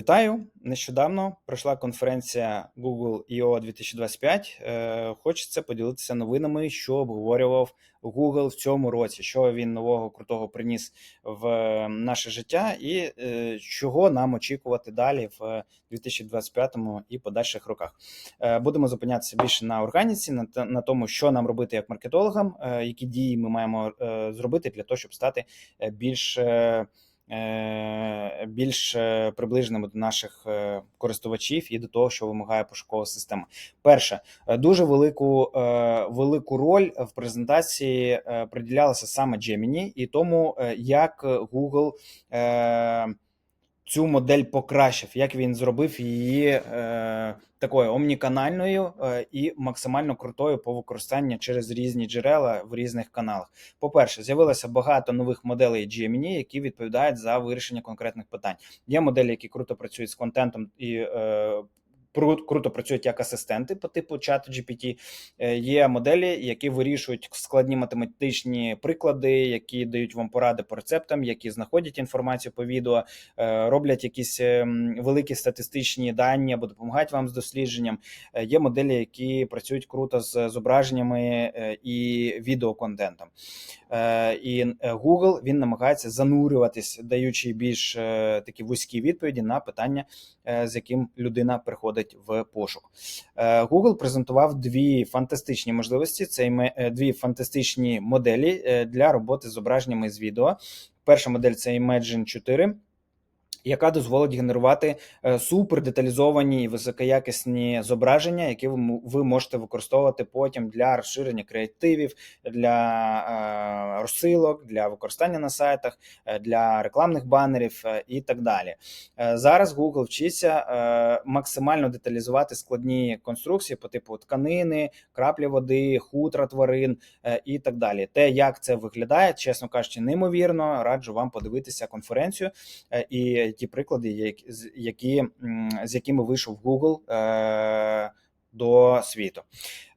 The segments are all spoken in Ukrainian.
Вітаю! Нещодавно пройшла конференція Google I.O. 2025. Е, Хочеться поділитися новинами, що обговорював Google в цьому році, що він нового крутого приніс в наше життя, і е, чого нам очікувати далі в 2025 і подальших роках. Е, Будемо зупинятися більше на органіці, на, тому, що нам робити як маркетологам, е, які дії ми маємо е, зробити для того, щоб стати е, більш. Е, більш е, приближеними до наших е, користувачів і до того, що вимагає пошукова система. Перше, дуже велику, велику роль в презентації приділялася саме Gemini і тому, як Google цю модель покращив, як він зробив її е, такою омніканальною е, і максимально крутою по використанню через різні джерела в різних каналах. По-перше, з'явилося багато нових моделей Gemini, які відповідають за вирішення конкретних питань. Є моделі, які круто працюють з контентом і е, круто працюють як асистенти по типу чату GPT. Е, Є моделі, які вирішують складні математичні приклади, які дають вам поради по рецептам, які знаходять інформацію по відео, е, роблять якісь ем, великі статистичні дані або допомагають вам з дослідженням. Е, Є моделі, які працюють круто з зображеннями е, і відеоконтентом. Е, І е, Google він намагається занурюватись, даючи більш е, такі вузькі відповіді на питання, е, з яким людина приходить в пошук. Е, Google презентував дві фантастичні можливості. Це е, дві фантастичні моделі е, для роботи з зображеннями з відео. Перша модель це Imagine 4 яка дозволить генерувати е, супердеталізовані і високоякісні зображення, які ви, можете використовувати потім для розширення креативів, для е, розсилок, для використання на сайтах, е, для рекламних банерів е, і так далі. Зараз Google вчиться максимально деталізувати складні конструкції по типу тканини, краплі води, хутра тварин і так далі. Те, як це виглядає, чесно кажучи, неймовірно. Раджу вам подивитися конференцію і ті приклади, які, з- якими вийшов Google е, до світу.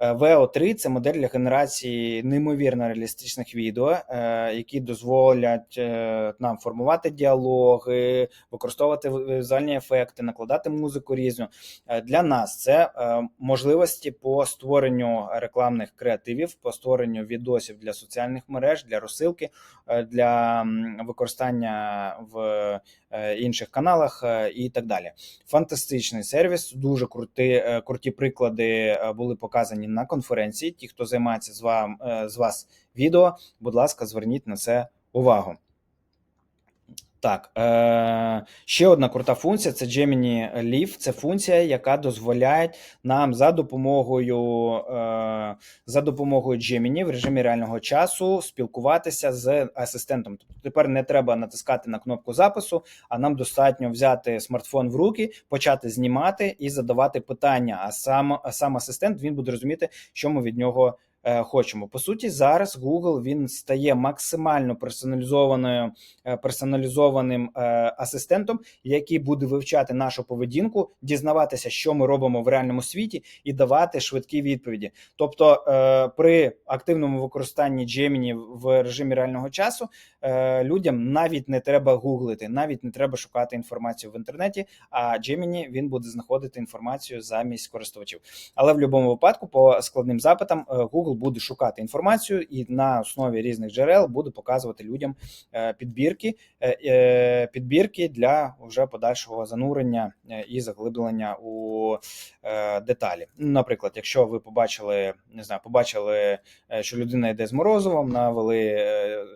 Е, VO3 – це модель для генерації неймовірно реалістичних відео, е, які дозволять е, нам формувати діалоги, використовувати ви- візуальні ефекти, накладати музику різну. Для нас це можливості по створенню рекламних креативів, по створенню відосів для соціальних мереж, для розсилки, для використання в інших каналах і так далі. Фантастичний сервіс, дуже крути, круті приклади е, були показані на конференції. Ті, хто займається з вам е, з вас відео, будь ласка, зверніть на це увагу. Так, е, ще одна крута функція це Gemini Live. Це функція, яка дозволяє нам за допомогою, е, за допомогою Gemini в режимі реального часу спілкуватися з асистентом. Тобто тепер не треба натискати на кнопку запису, а нам достатньо взяти смартфон в руки, почати знімати і задавати питання. А сам, а сам асистент він буде розуміти, що ми від нього хочемо. По суті, зараз Google він стає максимально персоналізованою е, персоналізованим е, асистентом, який буде вивчати нашу поведінку, дізнаватися, що ми робимо в реальному світі, і давати швидкі відповіді. Тобто, е, при активному використанні Gemini в режимі реального часу е, людям навіть не треба гуглити, навіть не треба шукати інформацію в інтернеті. А Gemini він буде знаходити інформацію замість користувачів. Але в будь-якому випадку, по складним запитам, е, Google буде шукати інформацію і на основі різних джерел буде показувати людям е, підбірки, е, е, підбірки для вже подальшого занурення і заглиблення у деталі. Наприклад, якщо ви побачили, не знаю, побачили, що людина йде з морозивом, навели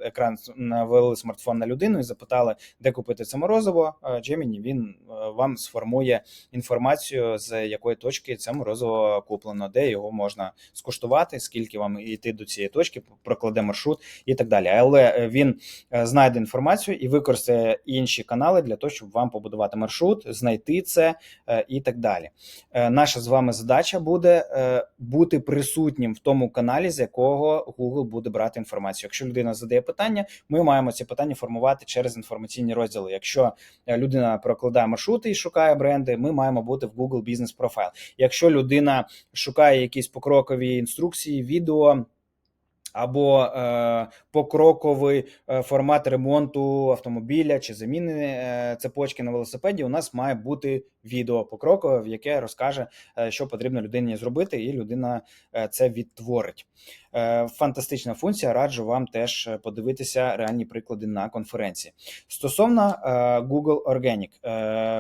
екран, навели смартфон на людину і запитали, де купити це морозиво. Gemini, він вам сформує інформацію, з якої точки це морозиво куплено, де його можна скуштувати, скільки вам йти до цієї точки, прокладе маршрут і так далі. Але е, він е, знайде інформацію і використає інші канали для того, щоб вам побудувати маршрут, знайти це е, і так далі. Наша з вами задача буде бути присутнім в тому каналі, з якого Google буде брати інформацію. Якщо людина задає питання, ми маємо ці питання формувати через інформаційні розділи. Якщо людина прокладає маршрути і шукає бренди, ми маємо бути в Google Business Profile. Якщо людина шукає якісь покрокові інструкції, відео або е, покроковий е, формат ремонту автомобіля чи заміни е, цепочки на велосипеді, у нас має бути відео покрокове, в яке розкаже, е, що потрібно людині зробити, і людина е, це відтворить. Е, Фантастична функція. Раджу вам теж подивитися реальні приклади на конференції. Стосовно Google Organic,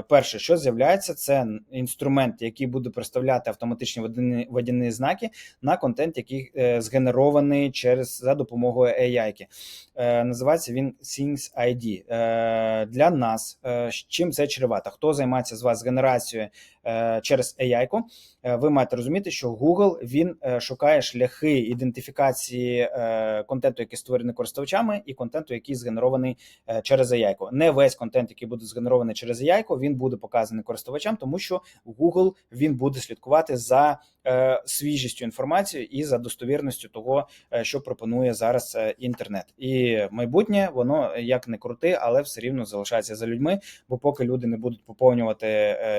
перше, що з'являється, це інструмент, який буде представляти автоматичні водяні, водяні знаки на контент, який згенерований через за допомогою AI. Називається він Things ID. Для нас чим це чревато? Хто займається з вас генерацією е, через AI? Е, ви маєте розуміти, що Google він е, шукає шляхи ідентифікації контенту, який створений користувачами, і контенту, який згенерований через AI. Не весь контент, який буде згенерований через AI, він буде показаний користувачам, тому що Google він буде слідкувати за свіжістю інформації і за достовірністю того, що пропонує зараз інтернет. І майбутнє воно як не крути, але все рівно залишається за людьми. Бо поки люди не будуть поповнювати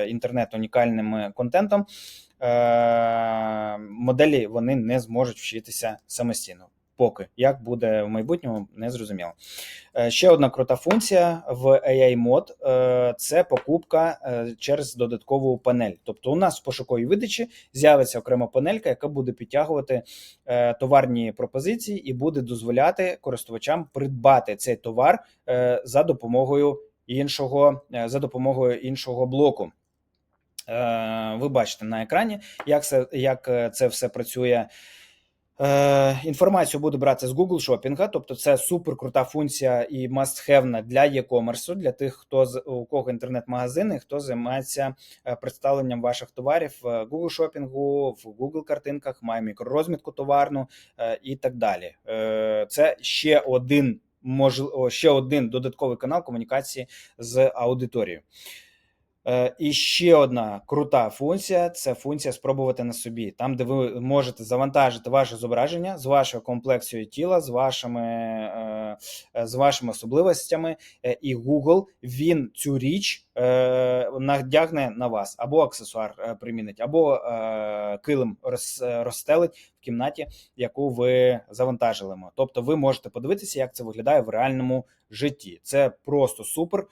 інтернет унікальним е, контентом, е, моделі вони не зможуть вчитися самостійно. Поки як буде в майбутньому, не зрозуміло. Е, Ще одна крута функція в AI мод це покупка е, через додаткову панель. Тобто, у нас в пошуковій видачі з'явиться окрема панелька, яка буде підтягувати е, товарні пропозиції і буде дозволяти користувачам придбати цей товар е, за допомогою іншого е, за допомогою іншого блоку. Е, Ви бачите на екрані, як це, як е, це все працює. Інформацію буду брати з Google Шопінга, тобто це супер крута функція і must-have для e-commerce, для тих, хто з- у кого інтернет-магазини, хто займається представленням ваших товарів в Google Шопінгу, в Google картинках, має мікророзмітку товарну і так далі. Це ще один можливо, ще один додатковий канал комунікації з аудиторією. Е, І ще одна крута функція це функція спробувати на собі, там, де ви можете завантажити ваше зображення з вашою комплексією тіла, з вашими, е, з вашими особливостями, е, і Google він цю річ надягне на вас, або аксесуар примінить, або килим роз, розстелить в кімнаті, яку ви завантажили. Тобто, ви можете подивитися, як це виглядає в реальному житті. Це просто супер.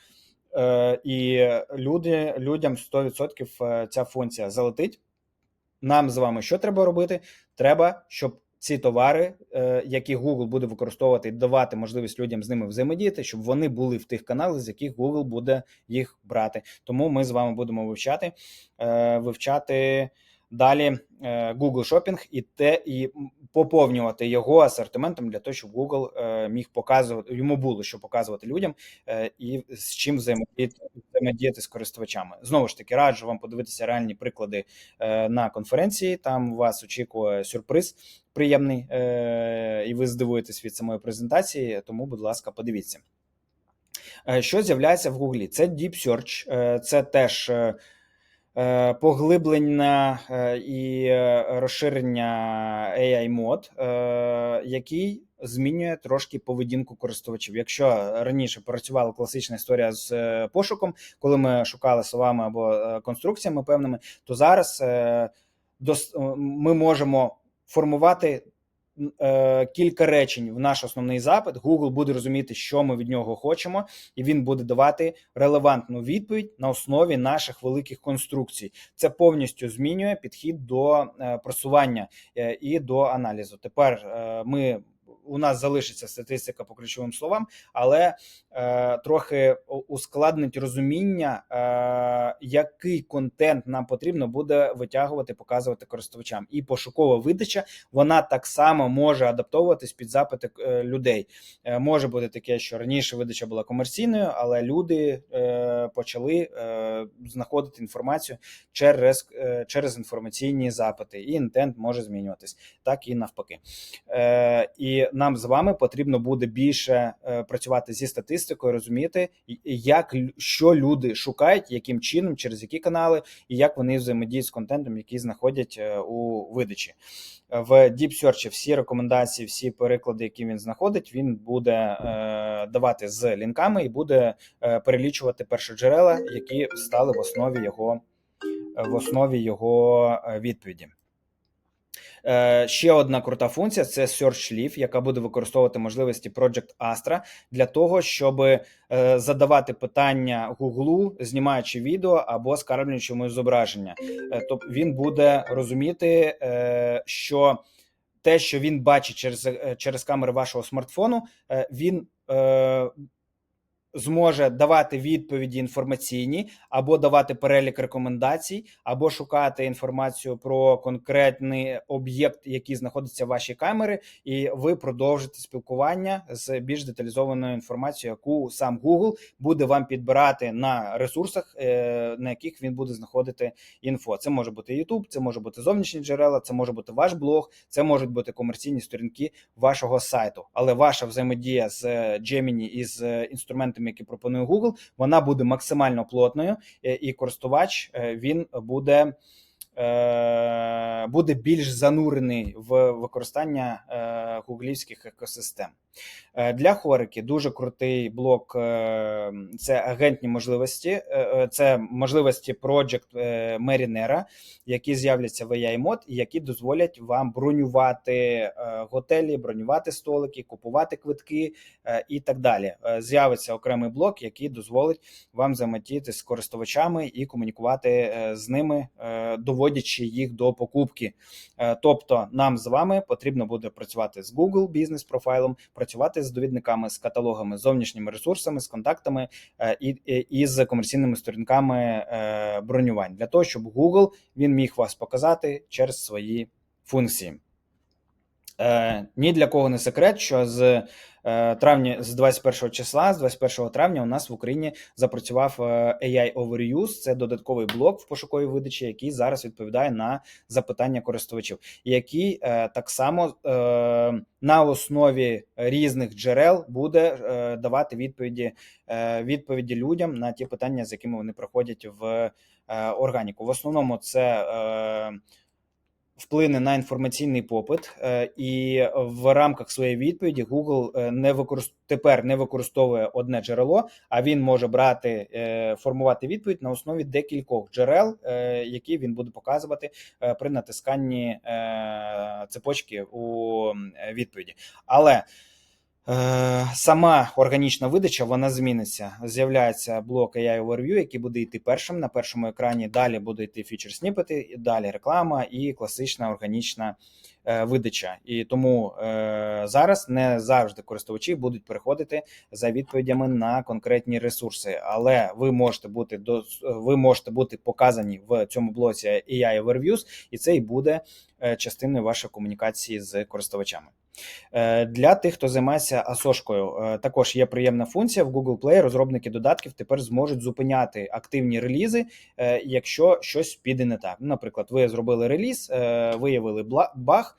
Е, і люди, людям 100% е, ця функція залетить. Нам з вами що треба робити? Треба, щоб ці товари, е, які Google буде використовувати давати можливість людям з ними взаємодіяти, щоб вони були в тих каналах, з яких Google буде їх брати. Тому ми з вами будемо вивчати, вивчати далі е, Google Shopping і те, і поповнювати його асортиментом для того, щоб Google е, міг показувати йому було що показувати людям е, і з чим взаємодіяти, з користувачами. Знову ж таки, раджу вам подивитися реальні приклади на конференції. Там вас очікує сюрприз приємний, і ви здивуєтесь від самої презентації. Тому, будь ласка, подивіться. Що з'являється в Гуглі? Це Deep Search, це теж поглиблення е, і е, розширення AI мод, е, який змінює трошки поведінку користувачів. Якщо раніше працювала класична історія з е, пошуком, коли ми шукали словами або е, конструкціями певними, то зараз е, е, ми можемо формувати е, кілька речень в наш основний запит. Google буде розуміти, що ми від нього хочемо, і він буде давати релевантну відповідь на основі наших великих конструкцій. Це повністю змінює підхід до е, просування е, і до аналізу. Тепер е, ми. У нас залишиться статистика по ключовим словам, але е, трохи ускладнить розуміння, е, який контент нам потрібно буде витягувати, показувати користувачам. І пошукова видача вона так само може адаптовуватись під запити е, людей. Е, може бути таке, що раніше видача була комерційною, але люди е, почали е, знаходити інформацію через, е, через інформаційні запити, і інтент може змінюватись, так і навпаки. Е, і нам з вами потрібно буде більше е, працювати зі статистикою, розуміти, як що люди шукають, яким чином, через які канали, і як вони взаємодіють з контентом, який знаходять е, у видачі. В Deep Search всі рекомендації, всі переклади, які він знаходить, він буде е, давати з лінками і буде перелічувати першоджерела, які стали в основі його в основі його відповіді. Е, Ще одна крута функція це Search Leaf, яка буде використовувати можливості Project Astra для того, щоб е, задавати питання Гуглу, знімаючи відео або скарблюючи йому зображення. Тобто він буде розуміти, що те, що він бачить через, через камери вашого смартфону, він зможе давати відповіді інформаційні, або давати перелік рекомендацій, або шукати інформацію про конкретний об'єкт, який знаходиться в вашій камері, і ви продовжите спілкування з більш деталізованою інформацією, яку сам Google буде вам підбирати на ресурсах, е, на яких він буде знаходити інфо. Це може бути YouTube, це може бути зовнішні джерела, це може бути ваш блог, це можуть бути комерційні сторінки вашого сайту. Але ваша взаємодія з Gemini і з інструментами, які пропонує Google, вона буде максимально плотною, е, і користувач е, він буде. Е, Буде більш занурений в використання е, гуглівських екосистем. Е, Для хорики дуже крутий блок. Це агентні можливості, це можливості Project Marinera, які з'являться в AI мод і які дозволять вам бронювати готелі, бронювати столики, купувати квитки і так далі. З'явиться окремий блок, який дозволить вам взаємодіяти з користувачами і комунікувати з ними, е, доводячи їх до покупки. Е, Тобто, нам з вами потрібно буде працювати з Google бізнес профайлом, працювати з довідниками, з каталогами, з зовнішніми ресурсами, з контактами е, і, і, з комерційними сторінками е, бронювань для того, щоб Google він міг вас показати через свої функції. Ні для кого не секрет, що з травня, з 21 числа, з 21 травня, у нас в Україні запрацював е, AI Overuse. Це додатковий блок в пошуковій видачі, який зараз відповідає на запитання користувачів, і який е, так само е, на основі різних джерел буде е, давати відповіді, е, відповіді людям на ті питання, з якими вони проходять в е, органіку. В основному це. Вплине на інформаційний попит, е, і в рамках своєї відповіді Google е, не використ... тепер не використовує одне джерело, а він може брати е, формувати відповідь на основі декількох джерел, які він буде показувати при натисканні цепочки у відповіді. Але Сама органічна видача вона зміниться. З'являється блок AI Overview, який буде йти першим на першому екрані. Далі буде йти фічер сніпети, далі реклама і класична органічна е, видача. І тому е, зараз не завжди користувачі будуть переходити за відповідями на конкретні ресурси, але ви можете бути до ви можете бути показані в цьому блоці AI Overviews, і це і буде е, частиною вашої комунікації з користувачами. Е, Для тих, хто займається асошкою, е, також є приємна функція в Google Play. Розробники додатків тепер зможуть зупиняти активні релізи, е, якщо щось піде не так. Наприклад, ви зробили реліз, виявили баг,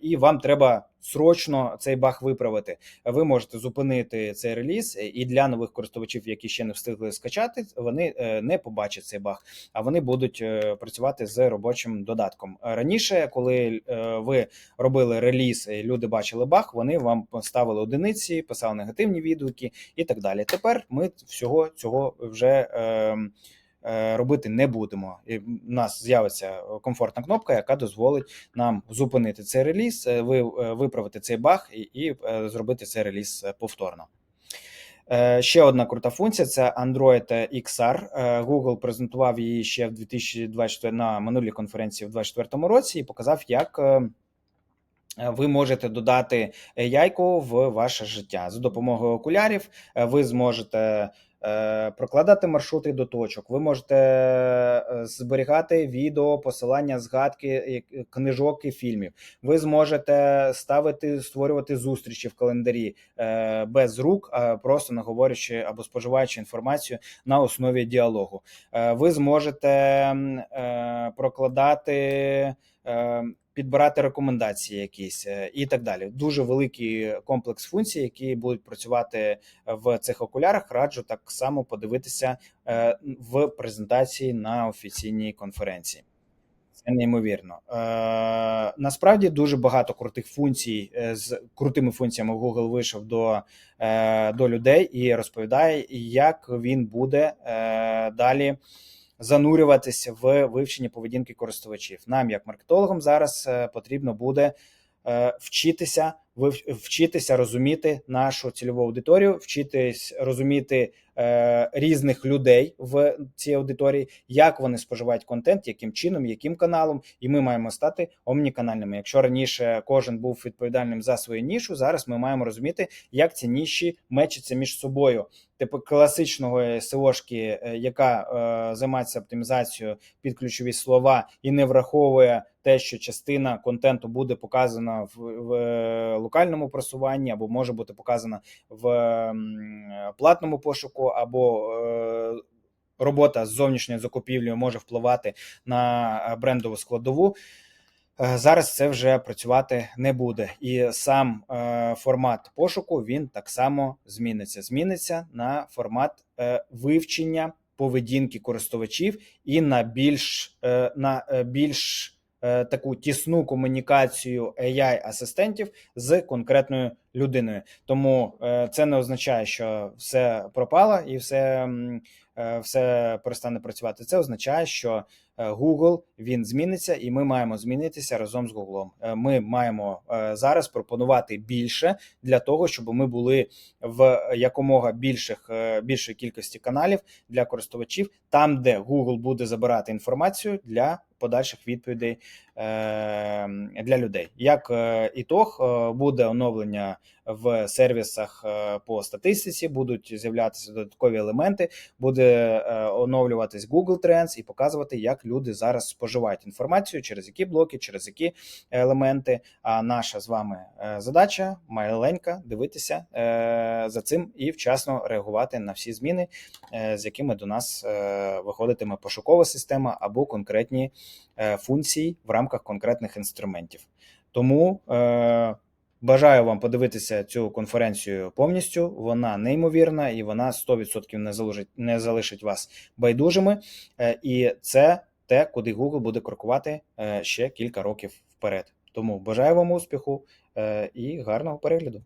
і вам треба срочно цей баг виправити. Ви можете зупинити цей реліз, і для нових користувачів, які ще не встигли скачати, вони е, не побачать цей баг, а вони будуть е, працювати з робочим додатком. Раніше, коли е, ви робили реліз, і люди бачили баг, вони вам поставили одиниці, писали негативні відгуки і так далі. Тепер ми всього цього вже е, е, робити не будемо. І в нас з'явиться комфортна кнопка, яка дозволить нам зупинити цей реліз, е, ви, е, виправити цей баг і, і е, зробити цей реліз е, повторно. Е, Ще одна крута функція це Android XR. Е, Google презентував її ще в 2024 на минулій конференції в 2024 році і показав, як е, ви можете додати яйку в ваше життя за допомогою окулярів. е, Ви зможете е, прокладати маршрути до точок. Ви можете е, зберігати відео, посилання, згадки, е, книжок і фільмів. Ви зможете ставити, створювати зустрічі в календарі е, без рук, просто наговорюючи або споживаючи інформацію на основі діалогу. Е, Ви зможете е, прокладати. Е, Підбирати рекомендації якісь е, і так далі. Дуже великий комплекс функцій, які будуть працювати в цих окулярах. Раджу так само подивитися е, в презентації на офіційній конференції. Це неймовірно. Е, насправді дуже багато крутих функцій е, з крутими функціями Google вийшов до, е, до людей і розповідає, як він буде е, далі занурюватися в вивчення поведінки користувачів. Нам, як маркетологам, зараз е, потрібно буде е, вчитися вчитися розуміти нашу цільову аудиторію, вчитись розуміти е, різних людей в цій аудиторії, як вони споживають контент, яким чином, яким каналом, і ми маємо стати омніканальними. Якщо раніше кожен був відповідальним за свою нішу, зараз ми маємо розуміти, як ці ніші мечаться між собою. Типу класичного СОшки, е, яка е, займається оптимізацією під ключові слова і не враховує те, що частина контенту буде показана в, в е, локальному просуванні, або може бути показана в платному пошуку, або е, робота з зовнішньою закупівлею може впливати на е, брендову складову. Е, Зараз це вже працювати не буде, і сам формат пошуку він так само зміниться. Зміниться на формат вивчення поведінки користувачів і на більш на більш таку тісну комунікацію AI-асистентів з конкретною людиною. Тому е, це не означає, що все пропало і все, е, все перестане працювати. Це означає, що е, Google він зміниться, і ми маємо змінитися разом з Google. Ми маємо зараз пропонувати більше для того, щоб ми були в якомога більших більшої кількості каналів для користувачів, там, де Google буде забирати інформацію для подальших відповідей для людей. Як е, ітог, е, буде оновлення в сервісах е, по статистиці, будуть з'являтися додаткові елементи, буде е, оновлюватись Google Trends і показувати, як люди зараз споживають інформацію, через які блоки, через які елементи. А наша з вами е, задача маленька дивитися е, за цим і вчасно реагувати на всі зміни, е, з якими до нас е, виходитиме пошукова система або конкретні е, функції в рамках конкретних інструментів. Тому е, бажаю вам подивитися цю конференцію повністю. Вона неймовірна і вона 100% не залишить, не залишить вас байдужими. Е, і це те, куди Google буде крокувати е, ще кілька років вперед. Тому бажаю вам успіху е, і гарного перегляду.